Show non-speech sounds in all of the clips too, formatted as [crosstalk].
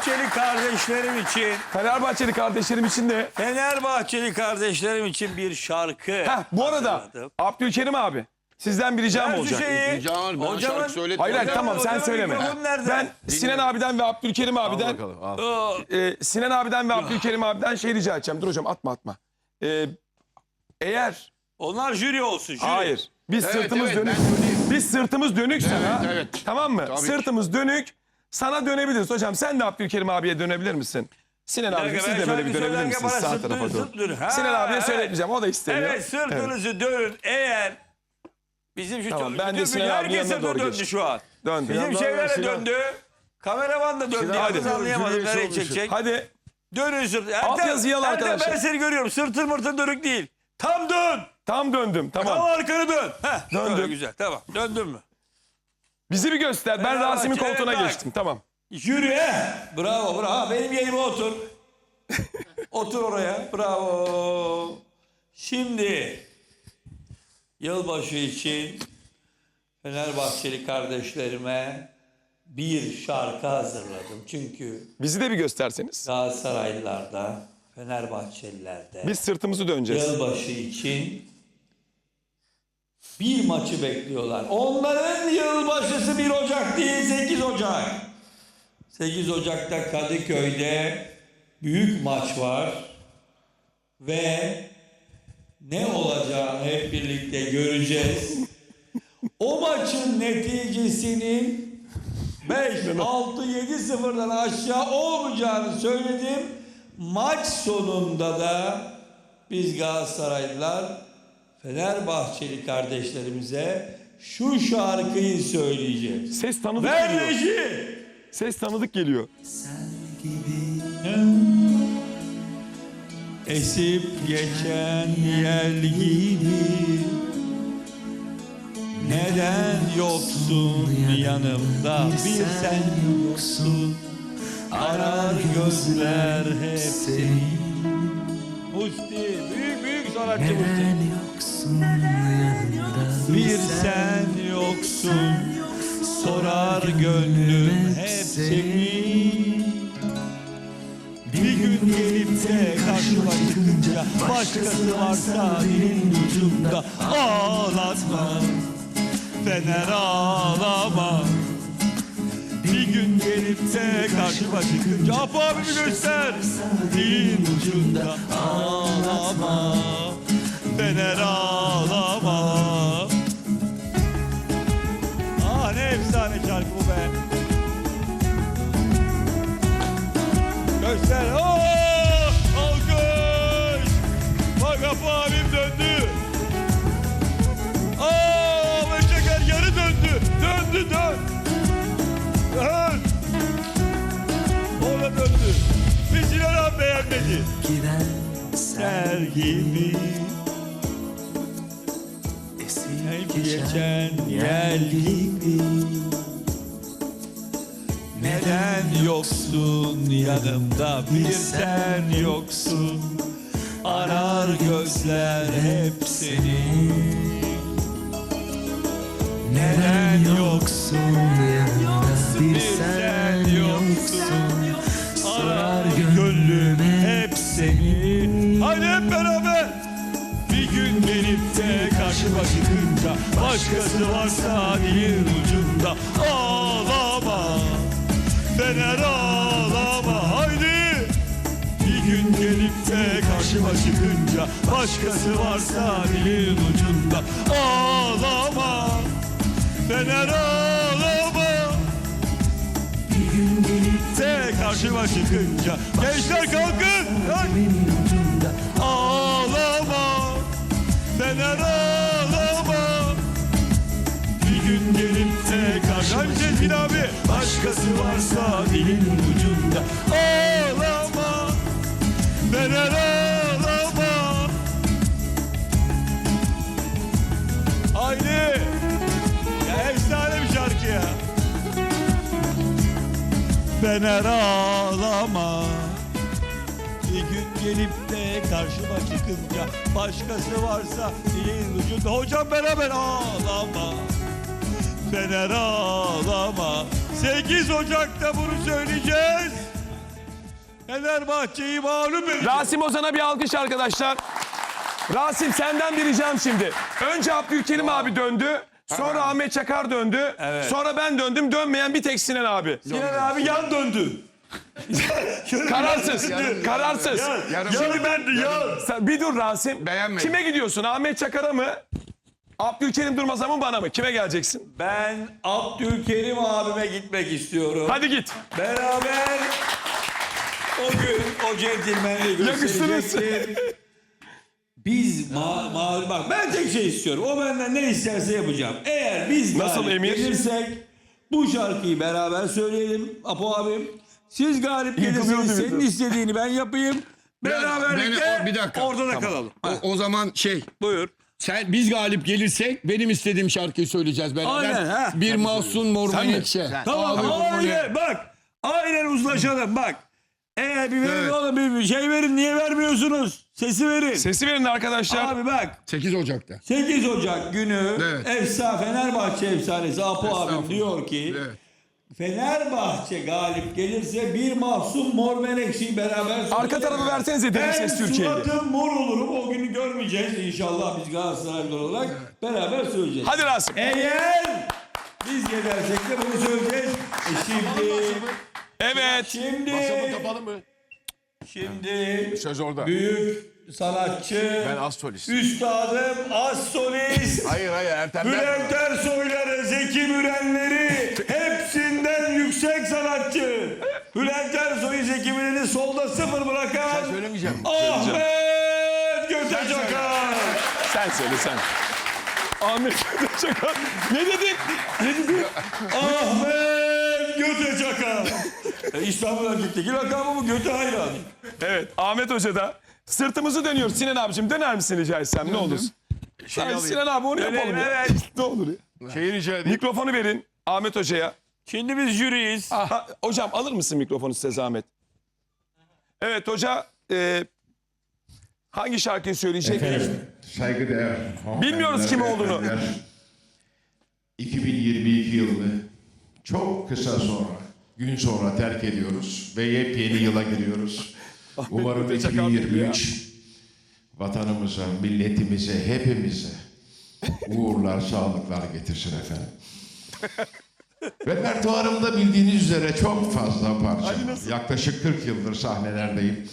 Fenerbahçeli kardeşlerim için, Fenerbahçeli kardeşlerim için de. Fenerbahçeli kardeşlerim için bir şarkı. Heh, bu arada hazırladım. Abdülkerim abi sizden bir ricam şu olacak. şeyi. Rica ben şarkı söylettim. Hayır hayır Hocam, tamam sen hocam, söyleme. mikrofon nerede? Ben Sinan abiden ve Abdülkerim abiden bakalım, al. Aa, e, Sinan abiden ve Abdülkerim abiden şey rica edeceğim. Dur hocam atma atma. E, eğer Onlar jüri olsun. Jüri. hayır biz Evet, sırtımız evet, dönük. ben söyleyeyim. Biz sırtımız dönük sana. evet. Tamam mı? Tabii ki. Sırtımız dönük. Sana dönebiliriz hocam. Sen de Abdülkerim abiye dönebilir misin? Sinan abi siz de böyle bir dönebilir misiniz sağ tarafa doğru? Sinan abiye evet. söyletmeyeceğim. O da istemiyor. Evet sırtınızı dönün eğer bizim şu Tamam, ben de Sinan abinin yanına doğru döndü geçtim. şu an. Döndü. Bizim şeylere Sinan- döndü. Kameraman da döndü. Abi, anlayamadım nereye çekecek. Hadi Dönün sırtı. Alt Ertem, yazıyı al Ertem, arkadaşlar. ben seni görüyorum. Sırtın mırtın dönük değil. Tam dön. tam döndüm Tam tamam. arkanı dön. Heh, Döndüm. Güzel tamam. Döndün mü? Bizi bir göster. Ben Fenerbahçe, Rasim'in koltuğuna bak. geçtim. Tamam. Yürü. eh. Bravo bravo. Benim yerime otur. [laughs] otur oraya. Bravo. Şimdi yılbaşı için Fenerbahçeli kardeşlerime bir şarkı hazırladım. Çünkü Bizi de bir gösterseniz. Galatasaraylılarda, Fenerbahçelilerde Biz sırtımızı döneceğiz. yılbaşı için bir maçı bekliyorlar. Onların yılbaşısı 1 Ocak değil 8 Ocak. 8 Ocak'ta Kadıköy'de büyük maç var. Ve ne olacağını hep birlikte göreceğiz. O maçın neticesinin 5, 6, 7 sıfırdan aşağı olmayacağını söyledim. Maç sonunda da biz Galatasaraylılar Fenerbahçeli kardeşlerimize şu şarkıyı söyleyeceğiz. Ses tanıdık Ver geliyor. reji! Ses tanıdık geliyor. Esip geçen yel gibi Neden yoksun yanımda bir sen yoksun Arar gözler hep seni Musti, büyük büyük sanatçı Musti yoksun yanında Bir sen yoksun Sorar gönlüm hep seni. Bir gün gelip de karşıma çıkınca Başkası varsa dilin ucunda Ağlatma Fener ağlama. Bir gün gelip de karşıma çıkınca Apo abimi göster. Dilin ucunda ağlama Fener ağlama. Ah ne efsane şarkı bu be. Göster. Oo, Alkış. Bak abim döndü. Aa Beşeker yarı döndü. Döndü dön. Dön. Orada döndü. Sinan abi beğenmedi. Giden Ser geçen yel gibi Neden yoksun yanımda? Bir sen yoksun. Arar gözler hep seni. Neden yoksun yanında bir sen yoksun. Arar gönlüm hep seni. Haydi hep beraber. Bir gün gelip çıkınca Başkası varsa dilin ucunda Ağlama. Fener ağlama Haydi. Bir gün gelip de karşıma çıkınca Başkası varsa dilin ucunda Ağlama. Fener ağlama. Bir gün gelip de karşıma çıkınca Gençler kalkın kalk. Ağlama. Fener ağlama gün gelip de karşıma Cezgin abi. Başkası varsa dilin ucunda. Ağlama. Fener ağlama. Haydi. Ya efsane bir şarkı ya. Fener ağlama. Bir gün gelip de karşıma çıkınca Başkası varsa dilin ucunda. Hocam beraber ağlama Fener ağlama 8 Ocak'ta bunu söyleyeceğiz Fenerbahçe'yi mağlup edeceğiz. Rasim Ozan'a bir alkış arkadaşlar. Rasim senden bir ricam şimdi. Önce Abdülkerim abi döndü. Sonra Ahmet Çakar döndü. Sonra ben döndüm. Dönmeyen bir tek Sinan abi. Sinan abi yan döndü. [laughs] Kararsız. Kararsız. Şimdi ben yan. Sen, bir dur Rasim. Beğenmedim. Kime gidiyorsun? Ahmet Çakar'a mı? Abdülkerim Durmaz'a mı bana mı? Kime geleceksin? Ben Abdülkerim abime gitmek istiyorum. Hadi git. Beraber o gün o centilmenliği gösterecektir. Biz ma ma bak ben tek şey istiyorum. O benden ne isterse yapacağım. Eğer biz Nasıl galip Emir? gelirsek bu şarkıyı beraber söyleyelim Apo abim. Siz galip gelirseniz mi? senin istediğini ben yapayım. Ben- Beraberlikle o- bir dakika. orada da Tamam. kalalım. O, o zaman şey Buyur. Sen biz galip gelirsek benim istediğim şarkıyı söyleyeceğiz beraber. Aynen, ha. Bir mahsun mor Sen mi? menekşe. Tamam Abi, aynen bak. Aynen uzlaşalım bak. Eğer bir verin Evet. oğlum bir bir şey verin niye vermiyorsunuz? Sesi verin. Sesi verin arkadaşlar. Abi bak 8 Ocak'ta. 8 Ocak günü Evet. efsa Fenerbahçe efsanesi Apo abim diyor ki Evet. Fenerbahçe galip gelirse bir mahzun mor menekşeyi beraber Arka tarafı versenize derin ben ses Türkiye'yi. suratım mor olurum o günü görmeyeceğiz inşallah biz Galatasaraylılar olarak beraber söyleyeceğiz. Hadi Rasim. Eğer biz yenersek de bunu söyleyeceğiz. E şimdi Evet. şimdi kapalı mı? şimdi Söz orada. büyük sanatçı Ben az solist. üstadım az solist Hayır hayır Ertem Bülent Ersoy'ları, Zeki Mürenleri hepsinden yüksek sanatçı. Bülent Ersoy'u Zeki Müren'i solda sıfır bırakan Söylemeyeceğim. Ahmet Göte Çakar. Sen söyle sen. Ahmet Çakar. Ne dedin? Ne dedin? Ahmet Göte Çakar. E, İstanbul Erkek'teki lakabı bu Göte hayran. Evet Ahmet Hoca da sırtımızı dönüyoruz. Sinan abicim döner misin rica etsem ne olur? Sen Sinan abi onu yapalım ya. evet. ne olur ya. Şeyi rica edeyim. Mikrofonu verin Ahmet Hoca'ya. Şimdi biz jüriyiz. Ha, hocam alır mısın mikrofonu size zahmet? Evet hoca e, hangi şarkıyı söyleyecek? Saygıdeğer Bilmiyoruz kim olduğunu. beyefendiler, 2022 yılını çok kısa sonra, gün sonra terk ediyoruz ve yepyeni yıla giriyoruz. Umarım 2023 vatanımıza, milletimize, hepimize uğurlar, sağlıklar getirsin efendim. Repertuarımda bildiğiniz üzere çok fazla parça var. Yaklaşık 40 yıldır sahnelerdeyim.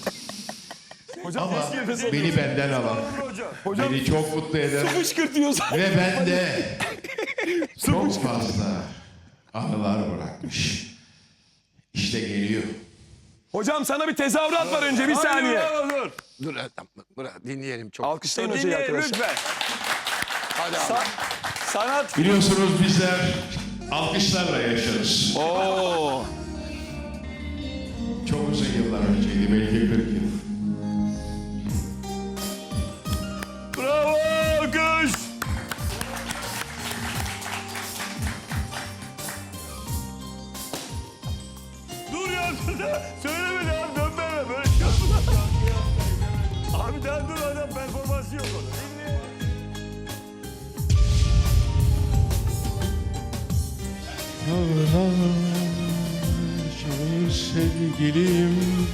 Hocam Ama eski nefes beni benden alan, Hocam beni çok mutlu eden fışkırtıyorsun. ve bende [laughs] çok fazla anılar bırakmış. İşte geliyor. Hocam sana bir tezahürat var önce bir saniye. Dur, dur. Dur Ertem, dur, dinleyelim çok. Alkışlayın hocayı Dinle arkadaşlar. lütfen. Hadi abi. Sa- sanat Biliyorsunuz bizler alkışlarla yaşarız. Oo. Çok uzun yıllar önceydi, sevgilim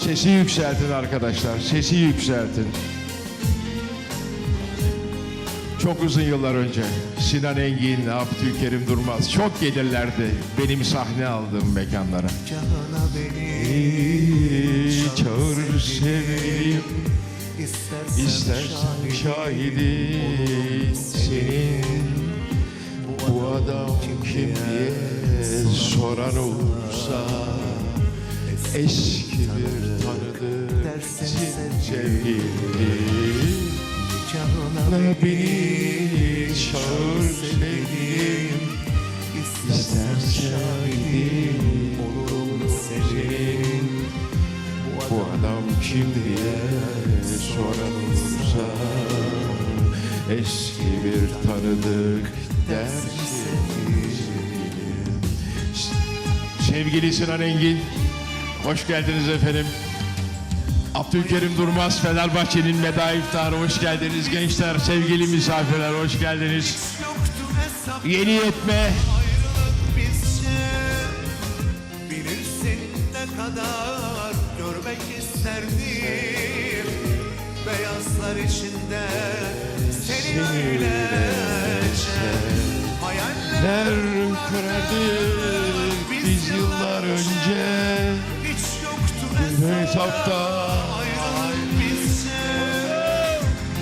Sesi yükseltin arkadaşlar, sesi yükseltin. Çok uzun yıllar önce Sinan Engin, Abdülkerim Durmaz çok gelirlerdi benim sahne aldığım mekanlara. Çağır sevgilim, istersen şahidi senin bu adam kim diye soran olursa eski bir tanıdık sevgili beni çağır sevgilim İstersen şahidim olurum senin? Bu adam kim diye soran olursa Eski bir tanıdık Sevgili Sinan Engin Hoş geldiniz efendim. Abdülkerim Durmaz Fenerbahçe'nin meda iftarı hoş geldiniz gençler, sevgili misafirler hoş geldiniz. Yeni yetme Bilirsin ne kadar görmek isterdim Beyazlar içinde seni öylece Hayaller yıllar önce. Yoktu hesapta.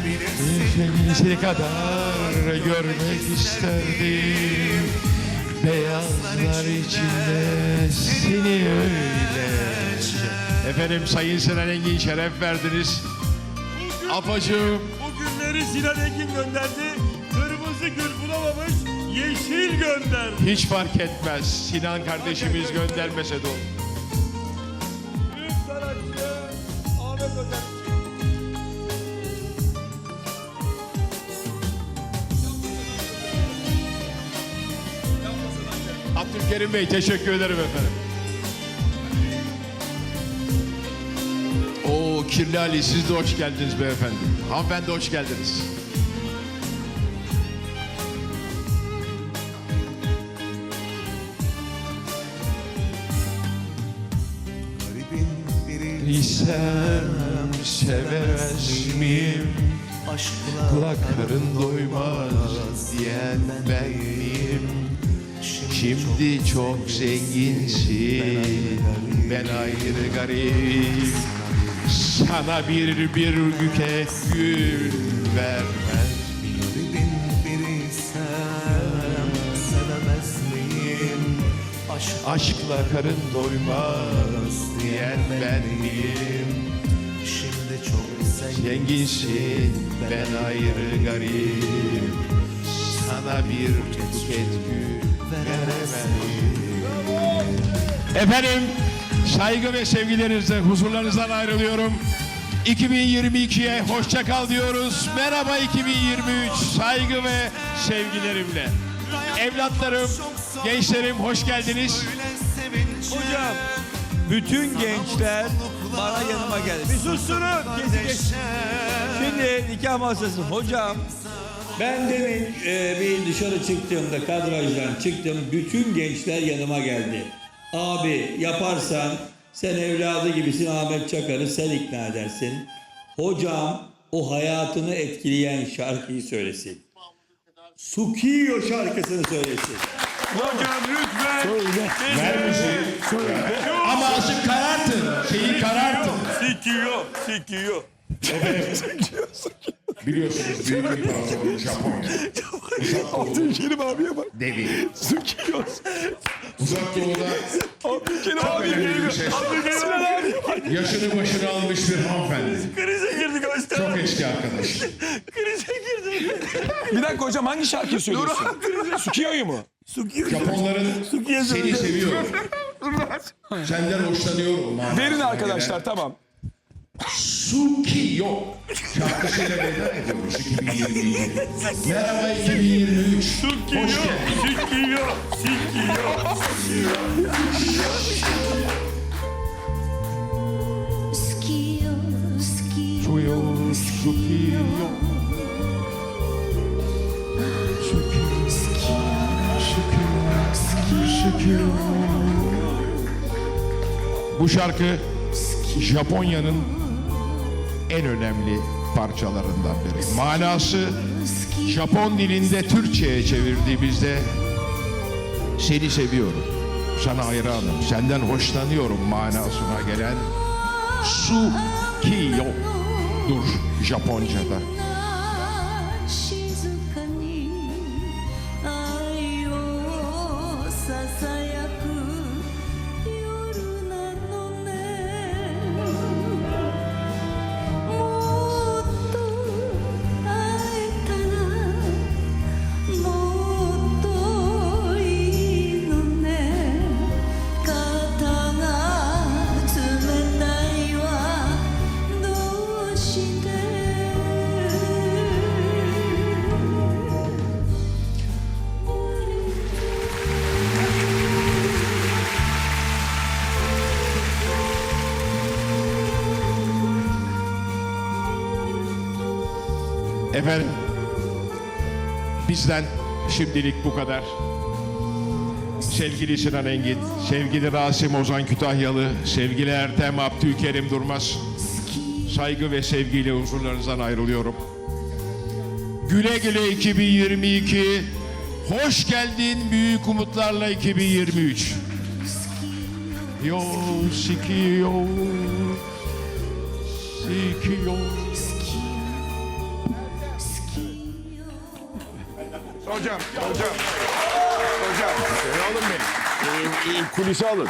Bilirsin Seni kadar görmek isterdim. Beyazlar içinde seni öylece Efendim Sayın Sinan Engin şeref verdiniz. Afacığım Bu günleri Sinan Engin gönderdi. Yeşil gönderdi. hiç fark etmez. Sinan kardeşimiz göndermese de olur. Büyük sanatçı Ahmet Özer. Abdülkerim Bey teşekkür ederim efendim. Oo Kirli Ali siz de hoş geldiniz beyefendi. Hanımefendi hoş geldiniz. Bilsem sevemez miyim? aşkla Kulakların doymaz diyen ben miyim? Şimdi çok zenginsin Ben ayrı garip Sana bir bir büke gül vermez Aşk Aşkla karın doymaz diyen ben miyim? şimdi çok zengin Zenginsin ben ayrı garip Sana bir buket gül veremem Efendim saygı ve sevgilerinizle huzurlarınızdan ayrılıyorum 2022'ye hoşça kal diyoruz. Merhaba 2023 saygı ve sevgilerimle. Evlatlarım, gençlerim hoş geldiniz. Hocam, bütün gençler bana yanıma geldi. Bir. Kesin kesin. Şimdi nikah masası. Hocam, ben demin e, bir dışarı çıktığımda kadrajdan çıktım. Bütün gençler yanıma geldi. Abi yaparsan sen evladı gibisin Ahmet Çakar'ı sen ikna edersin. Hocam o hayatını etkileyen şarkıyı söylesin. Sukiyo şarkısını söylesin. Hocam lütfen. Ver müziği. Ama azıcık karartın. Şeyi karartın. Sikiyo, sikiyo. [laughs] Biliyorsunuz büyük bir imparatorluk Japonya. Abdülkerim abiye bak. Devi. Sıkıyor. Uzak doğuda Abdülkerim abi geliyor. ses. Sinan abi bak. Yaşını başına almış bir hanımefendi. Krize girdik hocam. Çok eski arkadaş. Bir dakika hocam hangi şarkıyı söylüyorsun? Sukiyo'yu mu? Sukiyo. Japonların Sukiyo seni seviyorum. Senden hoşlanıyorum. Verin arkadaşlar tamam. Sukiyo şarkısıyla veda ediyoruz 2022. Merhaba 2023. Hoş geldin. Sikiyo. Sikiyo. Sukiyo, sukiyo, Suyo, Sukiyo. Bu şarkı Japonya'nın en önemli parçalarından biri. Manası Japon dilinde Türkçe'ye çevirdiğimizde seni seviyorum, sana hayranım, senden hoşlanıyorum manasına gelen Su Kiyo'dur Japonca'da. Efendim, bizden şimdilik bu kadar. sevgili Sinan Engin, sevgili Rasim Ozan Kütahyalı, sevgili Ertem Abdülkerim Durmaz, saygı ve sevgiyle huzurlarınızdan ayrılıyorum. Güle güle 2022, hoş geldin büyük umutlarla 2023. Yo sikiyo, sikiyo. Hocam, hocam. Hocam. Oğlum benim. Kulise alın.